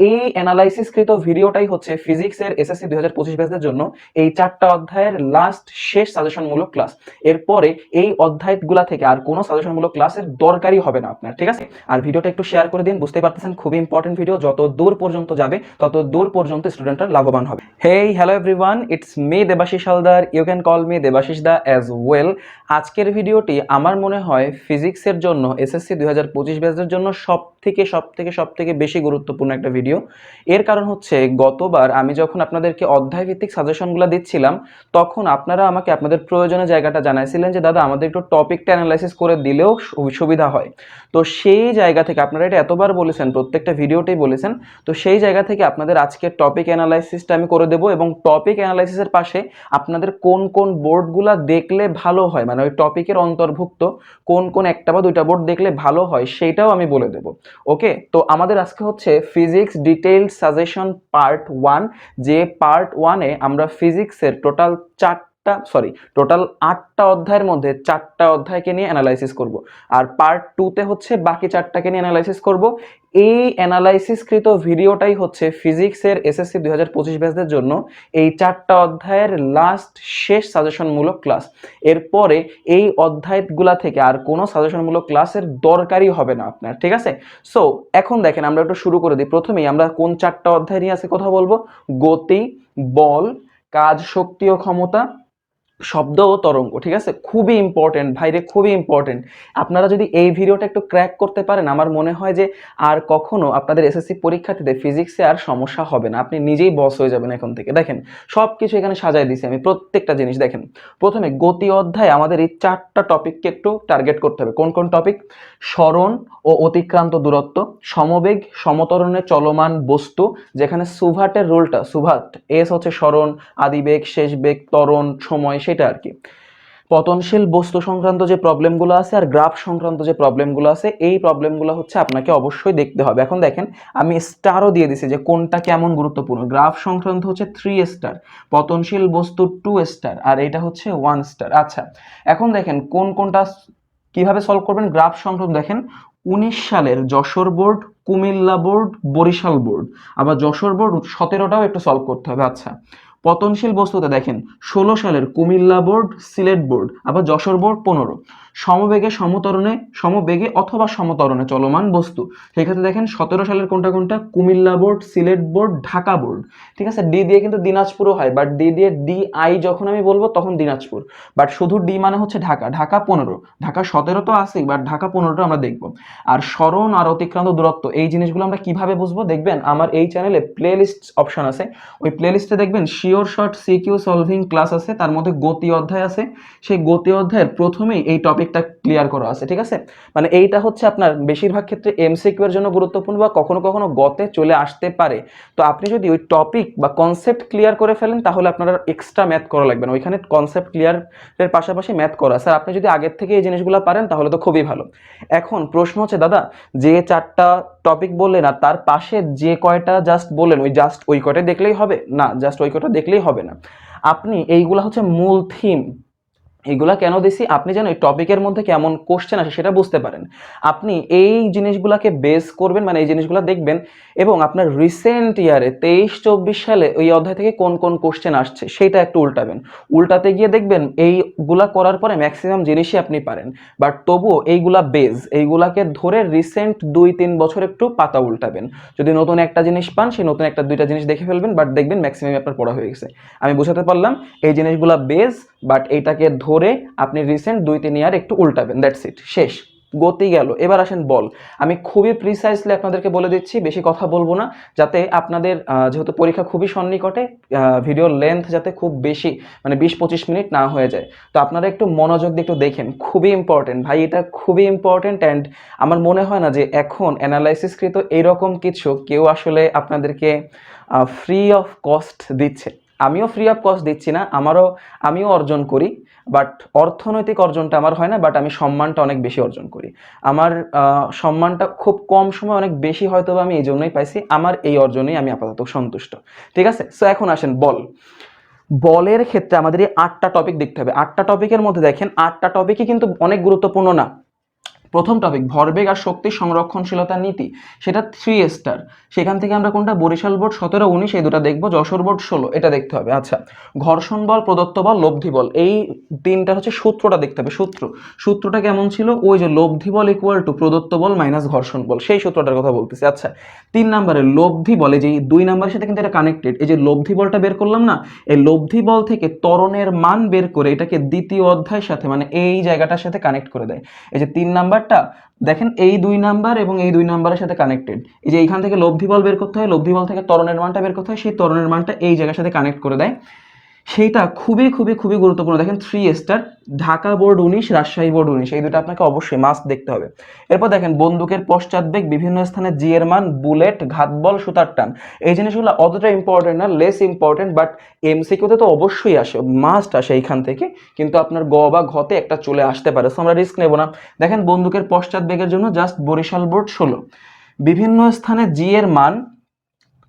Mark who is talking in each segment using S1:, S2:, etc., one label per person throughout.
S1: এই অ্যানালাইসিসকৃত ভিডিওটাই হচ্ছে ফিজিক্সের এসএসসি দুই হাজার পঁচিশ ব্যাচের জন্য এই চারটা অধ্যায়ের লাস্ট শেষ সাজেশনমূলক ক্লাস এরপরে এই অধ্যায়গুলা থেকে আর কোনো সাজেশনমূলক ক্লাসের দরকারই হবে না আপনার, ঠিক আছে? আর ভিডিওটা একটু শেয়ার করে দিন বুঝতে পারতেছেন খুবই ইম্পর্টেন্ট ভিডিও যত দূর পর্যন্ত যাবে, তত দূর পর্যন্ত স্টুডেন্টরা লাভবান হবে। Hey hello everyone it's me Debashis Haldar you can call me Debashis da as well আজকের ভিডিওটি আমার মনে হয় ফিজিক্সের জন্য এসএসসি দুই হাজার পঁচিশ ব্যাচের জন্য সব থেকে সব থেকে সব থেকে বেশি গুরুত্বপূর্ণ একটা ভিডিও এর কারণ হচ্ছে গতবার আমি যখন আপনাদেরকে অধ্যায় ভিত্তিক সাজেশনগুলো দিচ্ছিলাম, তখন আপনারা আমাকে আপনাদের প্রয়োজনের জায়গাটা জানাইছিলেন যে, দাদা, আমাদের একটু টপিকটা অ্যানালাইসিস করে দিলেও সুবিধা হয়। তো সেই জায়গা থেকে আপনারা এটা এতবার বলেছেন, প্রত্যেকটা ভিডিওতেই বলেছেন, তো সেই জায়গা থেকে আপনাদের আজকের টপিক অ্যানালাইসিসটা আমি করে দেবো এবং টপিক অ্যানালাইসিসের পাশে আপনাদের কোন কোন বোর্ডগুলা দেখলে ভালো হয় মানে ওই টপিকের অন্তর্ভুক্ত কোন কোন একটা বা দুইটা বোর্ড দেখলে ভালো হয় সেইটাও আমি বলে দেব। ওকে? তো আমাদের আজকে হচ্ছে physics detailed suggestion part one যে পার্ট ওয়ানে আমরা ফিজিক্সের টোটাল চারটা সরি টোটাল আটটা অধ্যায়ের মধ্যে চারটা অধ্যায়কে নিয়ে অ্যানালাইসিস করব। আর পার্ট টুতে হচ্ছে বাকি চারটাকে নিয়ে অ্যানালাইসিস করব। এই অ্যানালাইসিসকৃত ভিডিওটাই হচ্ছে ফিজিক্সের এসএসসি দুই হাজার পঁচিশ ব্যাচদের জন্য এই চারটা অধ্যায়ের লাস্ট শেষ সাজেশনমূলক ক্লাস এরপরে এই অধ্যায়গুলা থেকে আর কোনো সাজেশনমূলক ক্লাসের দরকারই হবে না আপনার, ঠিক আছে? সো এখন দেখেন আমরা একটু শুরু করে দিই। প্রথমেই আমরা কোন চারটা অধ্যায় নিয়ে আজকে কথা বলব? গতি, বল, কাজ, শক্তি ও ক্ষমতা শব্দ ও তরঙ্গ, ঠিক আছে? খুবই ইম্পর্টেন্ট ভাইরে, খুবই ইম্পর্টেন্ট আপনারা যদি এই ভিডিওটা একটু ক্র্যাক করতে পারেন, আমার মনে হয় যে আর কখনো আপনাদের এসএসসি পরীক্ষার্থীদের ফিজিক্সে আর সমস্যা হবে না। আপনি নিজেই বস হয়ে যাবেন এখন থেকে। দেখেন সব কিছু এখানে সাজায় দিছি আমি, প্রত্যেকটা জিনিস। দেখেন, প্রথমে গতি অধ্যায় আমাদের এই চারটা টপিককে একটু টার্গেট করতে হবে। কোন কোন টপিক স্মরণ ও অতিক্রান্ত দূরত্ব, সমবেগ, সমতরণে চলমান বস্তু, যেখানে সুভাটের রোলটা সুভাট এস হচ্ছে স্মরণ, আদিবেগ শেষ বেগ ত্বরণ, সময় সেটা আর কি। পতনশীল বস্তু সংক্রান্ত যে প্রবলেমগুলো আছে আর গ্রাফ সংক্রান্ত যে প্রবলেমগুলো আছে, এই প্রবলেমগুলো হচ্ছে আপনাকে অবশ্যই দেখতে হবে। এখন দেখেন, আমি স্টারও দিয়ে দিছি যে কোনটা কেমন গুরুত্বপূর্ণ। গ্রাফ সংক্রান্ত হচ্ছে থ্রি স্টার পতনশীল বস্তু টু স্টার আর এটা হচ্ছে ওয়ান স্টার আচ্ছা এখন দেখেন, কোন কোনটা কীভাবে সলভ করবেন? গ্রাফ সংক্রান্ত দেখেন, উনিশ সালের Jessore board Comilla board Barisal board আবার যশোর বোর্ড সতেরোটাও একটু সলভ করতে হবে। আচ্ছা পতনশীল বস্তুতে দেখেন ষোলো সালের কুমিল্লা বোর্ড সিলেট বোর্ড আবার যশোর বোর্ড পনেরো। সমবেগে সমতরণে, সমবেগে অথবা সমতরণে চলমান বস্তু। সেক্ষেত্রে দেখেন সতেরো সালের কোনটা কোনটা? Comilla board, Sylhet board, Dhaka board. ঠিক আছে? ডি দিয়ে কিন্তু দিনাজপুরও হয় বাট ডি দিয়ে ডি আই যখন আমি বলব তখন দিনাজপুর। বাট শুধু ডি মানে হচ্ছে ঢাকা ঢাকা পনেরো। ঢাকা সতেরো তো আছেই বাট ঢাকা পনেরোটা আমরা দেখব। আর স্মরণ আর অতিক্রান্ত দূরত্ব, এই জিনিসগুলো আমরা কীভাবে বুঝব? দেখবেন আমার এই চ্যানেলে প্লে লিস্ট অপশন আছে। ওই প্লে লিস্টে দেখবেন sure short CQ solving class আছে, তার মধ্যে গতি অধ্যায় আছে। সেই গতি অধ্যায়ের প্রথমেই এই টপিকটা ক্লিয়ার করা আছে, ঠিক আছে? মানে এইটা হচ্ছে আপনার বেশিরভাগ ক্ষেত্রে এমসিকিউ এর জন্য গুরুত্বপূর্ণ বা কখনো কখনো গতে চলে আসতে পারে। তো আপনি যদি ওই টপিক বা কনসেপ্ট ক্লিয়ার করে ফেলেন, তাহলে আপনার এক্সট্রা ম্যাথ করা লাগবে না। ওইখানে কনসেপ্ট ক্লিয়ারের পাশাপাশি ম্যাথ করা স্যার আপনি যদি আগের থেকে এই জিনিসগুলো পারেন, তাহলে তো খুবই ভালো। এখন প্রশ্ন হচ্ছে, দাদা, যে চারটা টপিক বললেন আর তার পাশে যে কয়টা জাস্ট বললেন, ওই জাস্ট ওই কয়টা দেখলেই হবে? না জাস্ট ওই কয়টা দেখলেই হবে না। আপনি এইগুলা হচ্ছে মূল থিম এইগুলা কেন দিছি? আপনি যেন এই টপিকের মধ্যে কেমন কোশ্চেন আসে সেটা বুঝতে পারেন। আপনি এই জিনিসগুলাকে বেস করবেন মানে এই জিনিসগুলো দেখবেন এবং আপনার রিসেন্ট ইয়ারে তেইশ চব্বিশ সালে ওই অধ্যায় থেকে কোন কোন কোশ্চেন আসছে সেটা একটু উল্টাবেন। উল্টাতে গিয়ে দেখবেন এইগুলা করার পরে ম্যাক্সিমাম জিনিসই আপনি পারেন। বাট তবুও এইগুলা বেজ এইগুলাকে ধরে রিসেন্ট দুই, তিন বছর একটু পাতা উল্টাবেন। যদি নতুন একটা জিনিস পান, সেই নতুন একটা দুইটা জিনিস দেখে ফেলবেন বাট দেখবেন ম্যাক্সিমাম আপনার পড়া হয়ে গেছে। আমি বোঝাতে পারলাম, এই জিনিসগুলা বেজ বাট এইটাকে ধরে আপনি রিসেন্ট দুই, তিন ইয়ার একটু উল্টাবেন দ্যাটস ইট শেষ, গতি গেল, এবার আসেন বল। আমি খুবই প্রিসাইজলি আপনাদেরকে বলে দিচ্ছি, বেশি কথা বলব না, যাতে আপনাদের যেহেতু পরীক্ষা খুবই সন্নিকটে ভিডিওর লেন্থ যাতে খুব বেশি মানে বিশ, পঁচিশ মিনিট না হয়ে যায়। তো আপনারা একটু মনোযোগ দিয়ে একটু দেখেন, খুবই ইম্পর্টেন্ট ভাই, এটা খুবই ইম্পর্টেন্ট অ্যান্ড আমার মনে হয় না যে এখন অ্যানালাইসিসকৃত এরকম কিছু কেউ আসলে আপনাদেরকে ফ্রি অফ কস্ট দিচ্ছে। আমিও ফ্রি অফ কস্ট দিচ্ছি না, আমারও, আমিও অর্জন করি। বাট অর্থনৈতিক অর্জনটা আমার হয় না বাট আমি সম্মানটা অনেক বেশি অর্জন করি। আমার সম্মানটা খুব কম সময় অনেক বেশি হয়তো আমি এই জন্যই পাইছি, আমার এই অর্জনেই আমি আপাতত সন্তুষ্ট। ঠিক আছে? সো এখন আসেন বল। বলের ক্ষেত্রে আমাদের এই আটটা টপিক দেখতে হবে। আটটা টপিকের মধ্যে দেখেন, আটটা টপিকই কিন্তু অনেক গুরুত্বপূর্ণ না। প্রথম টপিক ভরবেগ আর শক্তি সংরক্ষণশীলতা নীতি। সেটা থ্রি স্টার সেখান থেকে আমরা কোনটা? বরিশাল বোর্ড সতেরো, উনিশ, এই দুটো দেখব। যশোর বোর্ড ষোলো, এটা দেখতে হবে। আচ্ছা ঘর্ষণ বল, প্রদত্ত বল, লব্ধি বল। এই তিনটা হচ্ছে সূত্রটা দেখতে হবে, সূত্র। সূত্রটা কেমন ছিল? ওই যে লব্ধি বল ইকুয়াল টু প্রদত্ত বল মাইনাস ঘর্ষণ বল। সেই সূত্রটার কথা বলতেছি। আচ্ছা তিন নম্বরে লব্ধি বলে যে দুই নম্বরের সাথে কিন্তু এটা কানেক্টেড এই যে লব্ধি বলটা বের করলাম না, এই লব্ধি বল থেকে ত্বরণের মান বের করে এটাকে দ্বিতীয় অধ্যায়ের সাথে মানে এই জায়গাটার সাথে কানেক্ট করে দেয়। এই যে তিন নাম্বারটা, দেখেন এই দুই নাম্বার এবং এই দুই নাম্বারের সাথে কানেক্টেড এই যে এইখান থেকে লব্ধি বল বের করতে হয়, লব্ধি বল থেকে তরণের মানটা বের করতে হয়, সেই তরণের মানটা এই জায়গার সাথে কানেক্ট করে দেয়। সেইটা খুবই খুবই খুবই গুরুত্বপূর্ণ। দেখেন থ্রি স্টার ঢাকা বোর্ড উনিশ, রাজশাহী বোর্ড উনিশ, এই দুটো আপনাকে অবশ্যই মাস্ট দেখতে হবে। এরপর দেখেন, বন্দুকের পশ্চাৎবেগ বিভিন্ন স্থানে জি এর মান, বুলেট ঘাতবল সুতার টান। এই জিনিসগুলো অতটা ইম্পর্টেন্ট না লেস ইম্পর্টেন্ট বাট এমসিকিউতে তো অবশ্যই আসে মাস্ট আসে এইখান থেকে। কিন্তু আপনার গ বা ঘতে একটা চলে আসতে পারে সো আমরা রিস্ক নেব না। দেখেন, বন্দুকের পশ্চাৎবেগের জন্য জাস্ট বরিশাল বোর্ড ষোলো। বিভিন্ন স্থানে জি এর মান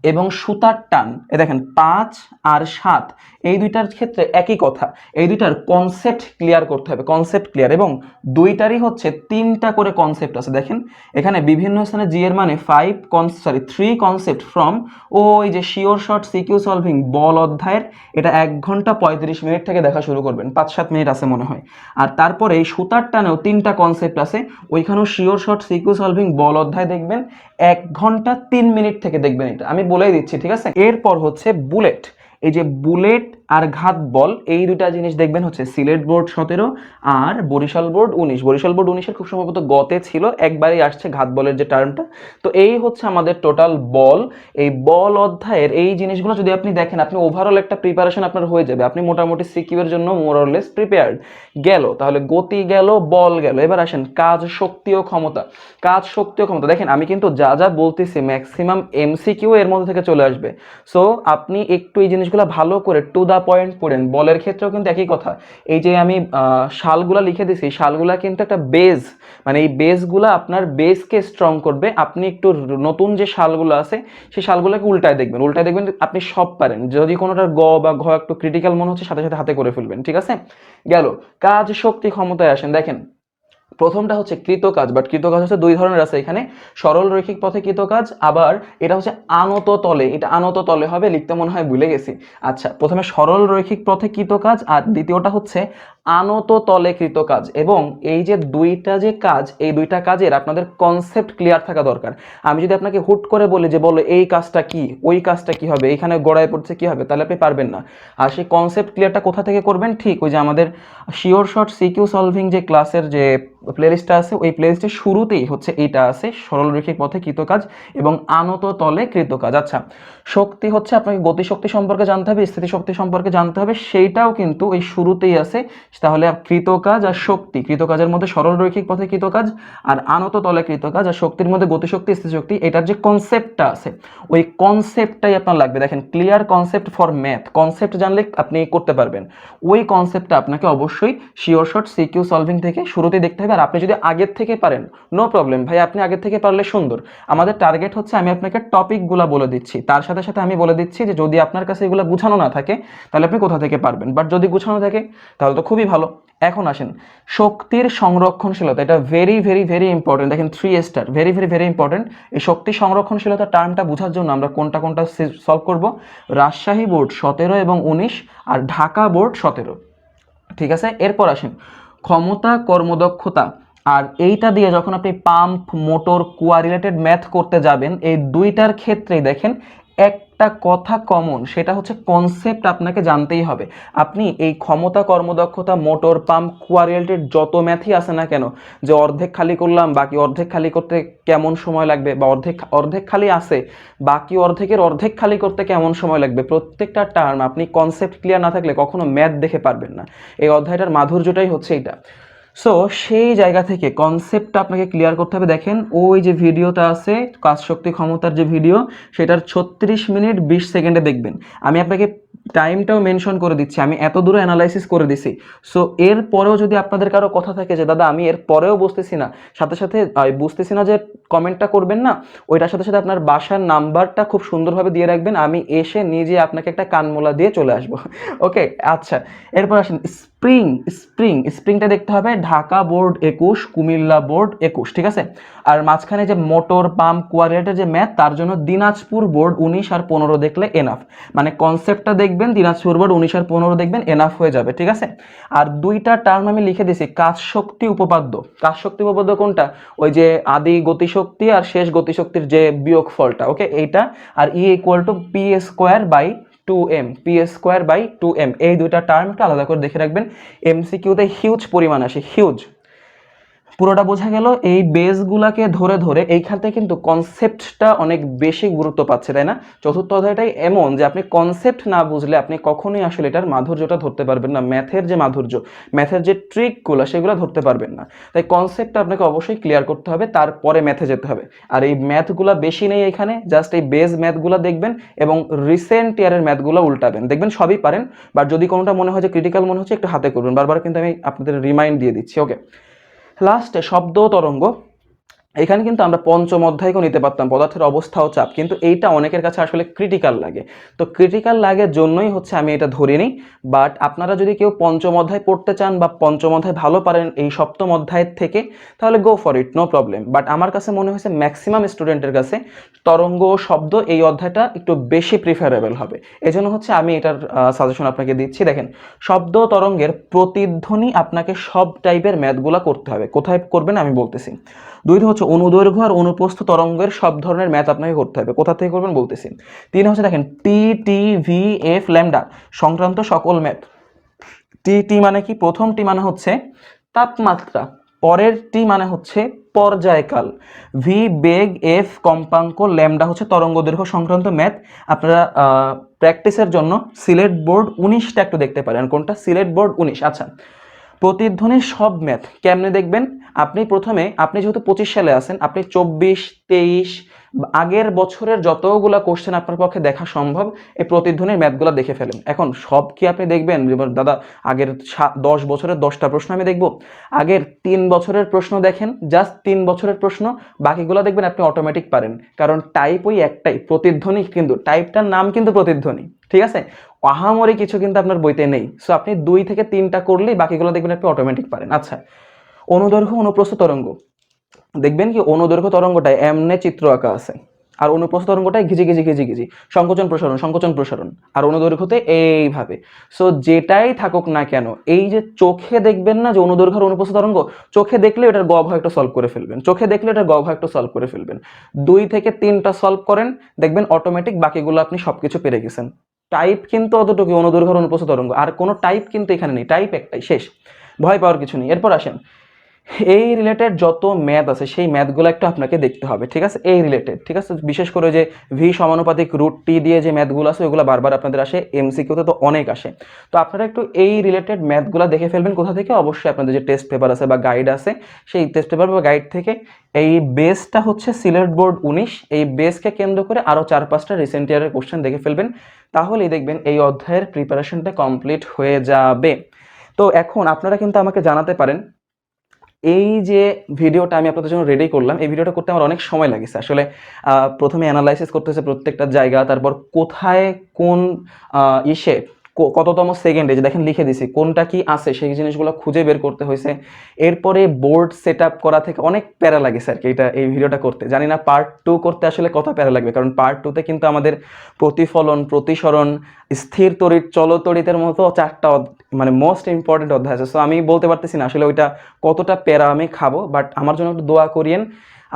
S1: এবং সুতার টান, এ দেখেন, পাঁচ আর সাত, এই দুইটার ক্ষেত্রে একই কথা। এই দুইটার কনসেপ্ট ক্লিয়ার করতে হবে কনসেপ্ট ক্লিয়ার এবং দুইটারই হচ্ছে তিনটা করে কনসেপ্ট আছে। দেখেন, এখানে বিভিন্ন স্থানে জি এর মানে ফাইভ কন সরি থ্রি কনসেপ্ট ফ্রম ওই যে শিওর শর্ট সিকিউ সলভিং বল অধ্যায়ের, এটা এক ঘণ্টা পঁয়ত্রিশ মিনিট থেকে দেখা শুরু করবেন, পাঁচ সাত মিনিট আছে মনে হয়। আর তারপরে এই সুতার টানেও তিনটা কনসেপ্ট আছে, ওইখানেও শিওর শর্ট সিকিউ সলভিং বল অধ্যায় দেখবেন, এক ঘণ্টা তিন মিনিট থেকে দেখবেন এটা। আমি বলেই দিচ্ছি ঠিক আছে? এরপর হচ্ছে বুলেট। এই যে বুলেট আর ঘাত বল, এই দুটা জিনিস দেখবেন হচ্ছে সিলেট বোর্ড সতেরো আর বরিশাল বোর্ড উনিশ। বরিশাল বোর্ড উনিশের খুব সম্ভবত গতে ছিল, একবারই আসছে ঘাত বলের যে টার্মটা। তো এই হচ্ছে আমাদের টোটাল বল। এই বল অধ্যায়ের এই জিনিসগুলো যদি আপনি দেখেন, আপনি ওভারঅল একটা প্রিপারেশন আপনার হয়ে যাবে। আপনি মোটামুটি সিকিউ এর জন্য মোরলেস প্রিপেয়ার্ড গেল, তাহলে গতি গেল, বল গেল। এবার আসেন, কাজ শক্তি ও ক্ষমতা। কাজ শক্তি ও ক্ষমতা। দেখেন, আমি কিন্তু যা যা বলতেছি ম্যাক্সিমাম এমসিকিউ এর মধ্যে থেকে চলে আসবে। সো আপনি একটু এই জিনিসগুলো ভালো করে টু দা পয়েন্ট পড়েন, বলের ক্ষেত্রেও কিন্তু একই কথা। এই যে আমি শালগুলা লিখে দিছি, শালগুলা কিন্তু একটা বেজ মানে এই বেসগুলো আপনার বেসকে স্ট্রং করবে। আপনি একটু নতুন যে শালগুলো আছে, সেই শালগুলোকে উল্টায় দেখবেন। উল্টায় দেখবেন আপনি সব পারেন। যদি কোনোটার গ বা ঘ একটু ক্রিটিক্যাল মনে হচ্ছে, সাথে সাথে হাতে করে ফেলবেন, ঠিক আছে? গেল, কাজ শক্তি ক্ষমতায় আসেন। দেখেন প্রথমটা হচ্ছে কৃত কাজ বাট কৃত কাজ হচ্ছে দুই ধরনের আছে এখানে। সরল রৈখিক পথে কৃত কাজ, আবার এটা হচ্ছে আনত তলে, এটা আনত তলে হবে, লিখতে মনে হয় ভুলে গেছি। আচ্ছা প্রথমে সরল রৈখিক পথে কৃত কাজ, আর দ্বিতীয়টা হচ্ছে আনত তলে কৃত কাজ এবং এই যে দুইটা যে কাজ, এই দুইটা কাজের আপনাদের কনসেপ্ট ক্লিয়ার থাকা দরকার। আমি যদি আপনাকে হুট করে বলি যে, বলো এই কাজটা কি? ওই কাজটা কি হবে? এখানে গড়ায় পড়ছে কি হবে? তাহলে আপনি পারবেন না। আর সেই কনসেপ্ট ক্লিয়ারটা কোথা থেকে করবেন? ঠিক ওই যে আমাদের শিওর শর্ট সিকিউ সলভিং যে ক্লাসের যে প্লেলিস্টটা আছে, ওই প্লেলিস্টের শুরুতেই হচ্ছে এইটা আছে সরলরৈখিক পথে কৃতকাজ এবং আনত তলে কৃতকাজ আচ্ছা শক্তি হচ্ছে আপনাকে গতিশক্তি সম্পর্কে জানতে হবে, স্থিতিশক্তি সম্পর্কে জানতে হবে, সেইটাও কিন্তু এই শুরুতেই আছে। তাহলে কৃতকাজ আর শক্তি, কৃতকাজের মধ্যে সরল রৈখিক পথে কৃতকাজ আর আনত তলে কৃতকাজ আর শক্তির মধ্যে গতিশক্তি, স্থিতিশক্তি, এটার যে কনসেপ্টটা আছে, ওই কনসেপ্টটাই আপনার লাগবে। দেখেন clear concept for math concept জানলে আপনি করতে পারবেন। ওই কনসেপ্টটা আপনাকে অবশ্যই শিওর শর্ট সিকিউ সলভিং থেকে শুরুতে দেখতে হবে। আর আপনি যদি আগের থেকে পারেন নো প্রবলেম ভাই, আপনি আগের থেকে পারলে সুন্দর। আমাদের টার্গেট হচ্ছে, আমি আপনাকে টপিকগুলো বলে দিচ্ছি। তার সাথে সাথে আমি বলে দিচ্ছি যে, যদি আপনার কাছে এগুলো গুছানো না থাকে, তাহলে আপনি কোথা থেকে পারবেন? বাট যদি গুছানো থাকে, তাহলে তো খুবই ভালো। এখন আসেন, শক্তির সংরক্ষণশীলতা, এটা ভেরি ভেরি ভেরি ইম্পর্টেন্ট দেখেন three star very very very important এই শক্তি সংরক্ষণশীলতা টার্মটা বোঝার জন্য আমরা কোনটা কোনটা সলভ করব? রাজশাহী বোর্ড সতেরো এবং উনিশ আর ঢাকা বোর্ড সতেরো। ঠিক আছে? এরপর আসেন, ক্ষমতা, কর্মদক্ষতা। আর এইটা দিয়ে যখন আপনি পাম্প মোটর কুয়া রিলেটেড ম্যাথ করতে যাবেন, এই দুইটার ক্ষেত্রেই দেখেন একটা কথা কমন সেটা হচ্ছে কনসেপ্ট আপনাকে জানতেই হবে। আপনি এই ক্ষমতা কর্মদক্ষতা মোটর পাম্প কুয়া যত ম্যাথই আছে না কেন, যে অর্ধেক খালি করলাম, বাকি অর্ধেক খালি করতে কেমন সময় লাগবে, বা অর্ধেক অর্ধেক খালি আসে বাকি অর্ধেকের অর্ধেক খালি করতে কেমন সময় লাগবে, প্রত্যেকটা টার্ম আপনি কনসেপ্ট ক্লিয়ার না থাকলে কখনো ম্যাথ দেখে পারবেন না। এই অধ্যায়টার মাধুর্যটাই হচ্ছে এটা সো সেই জায়গা থেকে কনসেপ্টটা আপনাকে ক্লিয়ার করতে হবে। দেখেন, ওই যে ভিডিওটা আছে কাজ শক্তি ক্ষমতার যে ভিডিও, সেটার ছত্রিশ মিনিট বিশ সেকেন্ডে দেখবেন। আমি আপনাকে টাইমটাও মেনশন করে দিচ্ছি। আমি এত দূরে অ্যানালাইসিস করে দিছি। সো এর পরেও যদি আপনাদের কারও কথা থাকে যে, দাদা, আমি এর পরেও বুঝতেছি না। সাথে সাথে বুঝতেছি না যে কমেন্টটা করবেন না, ওইটার সাথে সাথে আপনার বাসার নাম্বারটা খুব সুন্দরভাবে দিয়ে রাখবেন। আমি এসে নিজে আপনাকে একটা কানমোলা দিয়ে চলে আসব। ওকে আচ্ছা। এরপর আসেন স্প্রিং স্প্রিং স্প্রিংটা দেখতে হবে। ঢাকা বোর্ড একুশ, কুমিল্লা বোর্ড একুশ, ঠিক আছে? আর মাঝখানে যে মোটর পাম্প কোয়ারিয়েটের যে ম্যাথ তার জন্য দিনাজপুর বোর্ড উনিশ আর পনেরো দেখলে এনাফ মানে কনসেপ্টটা দেখবেন, দিনাজপুর বোর্ড উনিশ আর পনেরো দেখবেন এনাফ হয়ে যাবে, ঠিক আছে? আর দুইটা টার্ম আমি লিখে দিছি কাজ শক্তি উপপাদ্য। কাজ শক্তি উপপাদ্য কোনটা? ওই যে আদি গতিশক্তি আর শেষ গতিশক্তির যে বিয়োগ ফলটা ওকে এইটা আর E equal to P square by two M P square by two M এই দুইটা টার্মকে আলাদা করে দেখে রাখবেন। এমসি এমসিকিউতে হিউজ পরিমাণ আসে হিউজ পুরোটা বোঝা গেল এই বেসগুলাকে ধরে ধরে এইখানে কিন্তু কনসেপ্টটা অনেক বেশি গুরুত্ব পাচ্ছে, তাই না? চতুর্থ অধ্যায়টাই এমন যে আপনি কনসেপ্ট না বুঝলে আপনি কখনোই আসলে এটার মাধুর্যটা ধরতে পারবেন না। ম্যাথের যে মাধুর্য ম্যাথের যে ট্রিকগুলো সেগুলো ধরতে পারবেন না। তাই কনসেপ্টটা আপনাকে অবশ্যই ক্লিয়ার করতে হবে, তারপরে ম্যাথে যেতে হবে। আর এই ম্যাথগুলো বেশি নেই এখানে জাস্ট এই বেস ম্যাথগুলো দেখবেন এবং রিসেন্ট ইয়ারের ম্যাথগুলো উল্টাবেন। দেখবেন সবই পারেন বাট যদি কোনোটা মনে হয় যে ক্রিটিক্যাল মনে হচ্ছে, একটু হাতে করবেন। বারবার কিন্তু আমি আপনাদের রিমাইন্ড দিয়ে দিচ্ছি ওকে লাস্টে শব্দ তরঙ্গ। এখানে কিন্তু আমরা পঞ্চম অধ্যায়কেও নিতে পারতাম, পদার্থের অবস্থা ও চাপ, কিন্তু এইটা অনেকের কাছে আসলে ক্রিটিক্যাল লাগে। তো ক্রিটিক্যাল লাগের জন্যই হচ্ছে আমি এটা ধরে নিই বাট আপনারা যদি কেউ পঞ্চম অধ্যায় পড়তে চান বা পঞ্চম অধ্যায় ভালো পারেন এই সপ্তম অধ্যায়ের থেকে, তাহলে go for it no problem but আমার কাছে মনে হয়েছে ম্যাক্সিমাম স্টুডেন্টের কাছে তরঙ্গ শব্দ এই অধ্যায়টা একটু বেশি প্রিফারেবল হবে। এজন্য হচ্ছে আমি এটার সাজেশন আপনাকে দিচ্ছি। দেখেন, শব্দ তরঙ্গের প্রতিধ্বনি আপনাকে সব টাইপের ম্যাথগুলো করতে হবে। কোথায় করবেন আমি বলতেছি। দুই হচ্ছে অনুদৈর্ঘ্য আর অনুপ্রস্থ তরঙ্গের সব ধরনের ম্যাথ আপনাকে করতে হবে। কোথা থেকে করবেন বলতেছি। তিন হচ্ছে দেখেন T T V F lambda, সংক্রান্ত সকল ম্যাথ টি টি মানে কি? প্রথম টি মানে হচ্ছে তাপমাত্রা, পরের টি মানে হচ্ছে পর্যায়কাল। ভি বেগ এফ কম্পাঙ্ক ল্যামডা হচ্ছে তরঙ্গ দৈর্ঘ্য সংক্রান্ত ম্যাথ আপনারা প্র্যাকটিসের জন্য সিলেট বোর্ড উনিশটা একটু দেখতে পারেন। কোনটা? সিলেট বোর্ড উনিশ। আচ্ছা প্রতিধ্বনির সব ম্যাথ কেমনে দেখবেন? আপনি প্রথমে, আপনি যেহেতু পঁচিশ সালে আছেন, আপনি চব্বিশ, তেইশ, আগের বছরের যতগুলো কোশ্চেন আপনার পক্ষে দেখা সম্ভব, এই প্রতিধ্বনির ম্যাথগুলো দেখে ফেলেন। এখন সব কি আপনি দেখবেন? দাদা, আগের দশ বছরের দশটা প্রশ্ন আমি দেখব। আগের তিন বছরের প্রশ্ন দেখেন জাস্ট তিন বছরের প্রশ্ন, বাকিগুলো দেখবেন আপনি অটোমেটিক পারেন। কারণ টাইপ ওই একটাই, প্রতিধ্বনি কিন্তু টাইপটার নাম কিন্তু প্রতিধ্বনি, ঠিক আছে? আহামরি কিছু কিন্তু আপনার বইতে নেই। সো আপনি দুই থেকে তিনটা করলেই বাকিগুলো দেখবেন আপনি অটোমেটিক পারেন। আচ্ছা অনুদৈর্ঘ্য, অনুপ্রস্থ তরঙ্গ। দেখবেন কি অনুদৈর্ঘ্য তরঙ্গটায় এমনে চিত্র আঁকা আছে। আর অনুপ্রস্থ তরঙ্গটায় ঘিজি ঘিজি ঘিজি ঘিজি সংকোচন, প্রসারণ সংকোচন, প্রসারণ। আর অনুদৈর্ঘ্যতে এইভাবে। সো যেটাই থাকুক না কেন, এই যে চোখে দেখবেন না যে অনুদৈর্ঘ্য আর অনুপ্রস্থ তরঙ্গ, চোখে দেখলে এটার গ ভাগ একটা সলভ করে ফেলবেন। চোখে দেখলে এটার গ ভাগ একটা সলভ করে ফেলবেন। দুই থেকে তিনটা সলভ করেন, দেখবেন অটোমেটিক বাকিগুলো আপনি সবকিছু পেরে গেছেন। টাইপ কিন্তু অতটুকু অনুদৈর্ঘ্য অনুপস্থ তরঙ্গ। আর কোনো টাইপ কিন্তু এখানে নেই। টাইপ একটাই, শেষ। ভয় পাওয়ার কিছু নেই। এরপর আসেন। এই রিলেটেড যত ম্যাথ আছে, সেই ম্যাথগুলো একটু আপনাকে দেখতে হবে, ঠিক আছে? এই রিলেটেড ঠিক আছে? বিশেষ করে যে ভি সমানুপাতিক রুট টি দিয়ে যে ম্যাথগুলো আছে ওইগুলো বারবার আপনাদের আসে এমসিকিউতে তো অনেক আসে। তো আপনারা একটু এই রিলেটেড ম্যাথগুলো দেখে ফেলবেন কোথা থেকে? অবশ্যই আপনাদের যে টেস্ট পেপার আছে বা গাইড আছে, সেই টেস্ট পেপার বা গাইড থেকে। এই বেসটা হচ্ছে সিলেট বোর্ড উনিশ, এই বেসকে কেন্দ্র করে আরও চার পাঁচটা রিসেন্ট ইয়ারের কোশ্চেন দেখে ফেলবেন। তাহলেই দেখবেন এই অধ্যায়ের প্রিপারেশনটা কমপ্লিট হয়ে যাবে। তো এখন আপনারা কিন্তু আমাকে জানাতে পারেন এই যে ভিডিওটা আমি আপনাদের জন্য রেডি করলাম, এই ভিডিওটা করতে আমার অনেক সময় লাগেছে। আসলে প্রথমে অ্যানালাইসিস করতেছে প্রত্যেকটা জায়গা, তারপর কোথায় কোন ইসে কততম সেকেন্ডে যে দেখেন লিখে দিছি, কোনটা কি আছে, সেই জিনিসগুলো খুঁজে বের করতে হয়েছে। এরপরে বোর্ড সেট আপ করা থেকে অনেক প্যারা লাগেছে আর কি এটা, এই ভিডিওটা করতে। জানি না পার্ট টু করতে আসলে কত প্যারা লাগবে, কারণ পার্ট টুতে কিন্তু আমাদের প্রতিফলন, প্রতিসরণ, স্থির তড়িৎ চলতড়িতের মতো চারটা মানে মোস্ট ইম্পর্টেন্ট অধ্যায় আছে। সো আমি বলতে পারতেছি না আসলে ওইটা কতটা প্যারা আমি খাব বাট আমার জন্য একটু দোয়া করিয়েন।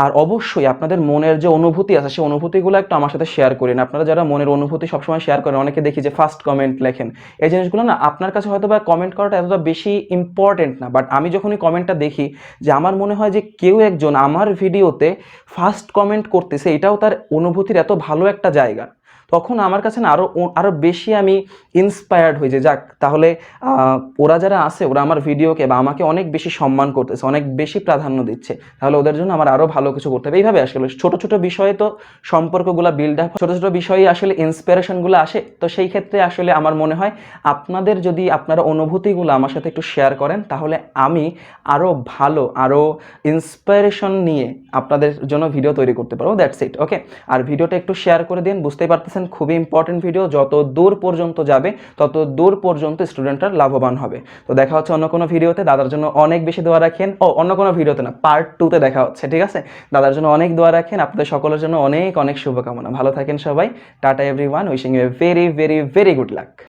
S1: আর অবশ্যই আপনাদের মনের যে অনুভূতি আছে, সেই অনুভূতিগুলো একটু আমার সাথে শেয়ার করেন। আপনারা যারা মনের অনুভূতি সবসময় শেয়ার করেন, অনেকে দেখি যে ফার্স্ট কমেন্ট লেখেন। এই জিনিসগুলো না আপনার কাছে হয়তো বা কমেন্ট করাটা এতটা বেশি ইম্পর্টেন্ট না বাট আমি যখনই কমেন্টটা দেখি যে আমার মনে হয় যে কেউ একজন আমার ভিডিওতে ফার্স্ট কমেন্ট করতেছে, এটাও তার অনুভূতির এত ভালো একটা জায়গা। তখন আমার কাছে না আরও আরও বেশি আমি ইন্সপায়ার্ড হয়ে যে যাক, তাহলে ওরা যারা আছে, ওরা আমার ভিডিওকে বা আমাকে অনেক বেশি সম্মান করতেছে, অনেক বেশি প্রাধান্য দিচ্ছে, তাহলে ওদের জন্য আমার আরও ভালো কিছু করতে হবে। এইভাবে আসলে ছোটো ছোটো বিষয়ে তো সম্পর্কগুলো বিল্ড আপ ছোটো, ছোট বিষয়ে আসলে ইন্সপিরেশনগুলো আসে, তো সেই ক্ষেত্রে আসলে আমার মনে হয় আপনাদের যদি আপনারা অনুভূতিগুলো আমার সাথে একটু শেয়ার করেন, তাহলে আমি আরও ভালো আরও ইন্সপিরেশন নিয়ে আপনাদের জন্য ভিডিও তৈরি করতে পারব দ্যাটস ইট ওকে আর ভিডিওটা একটু শেয়ার করে দিন, বুঝতেই পারতেছেন খুবই ইম্পর্টেন্ট ভিডিও যত দূর পর্যন্ত যাবে, তত দূর পর্যন্ত স্টুডেন্টরা লাভবান হবে। তো দেখা হচ্ছে অন্য কোনো ভিডিওতে দাদার জন্য অনেক বেশি দোয়া রাখেন। ও, অন্য কোনো ভিডিওতে না পার্ট টুতে দেখা হচ্ছে, ঠিক আছে? দাদার জন্য অনেক দোয়া রাখেন। আপনাদের সকলের জন্য অনেক অনেক শুভকামনা। ভালো থাকেন সবাই। Tata everyone wishing you very very very good luck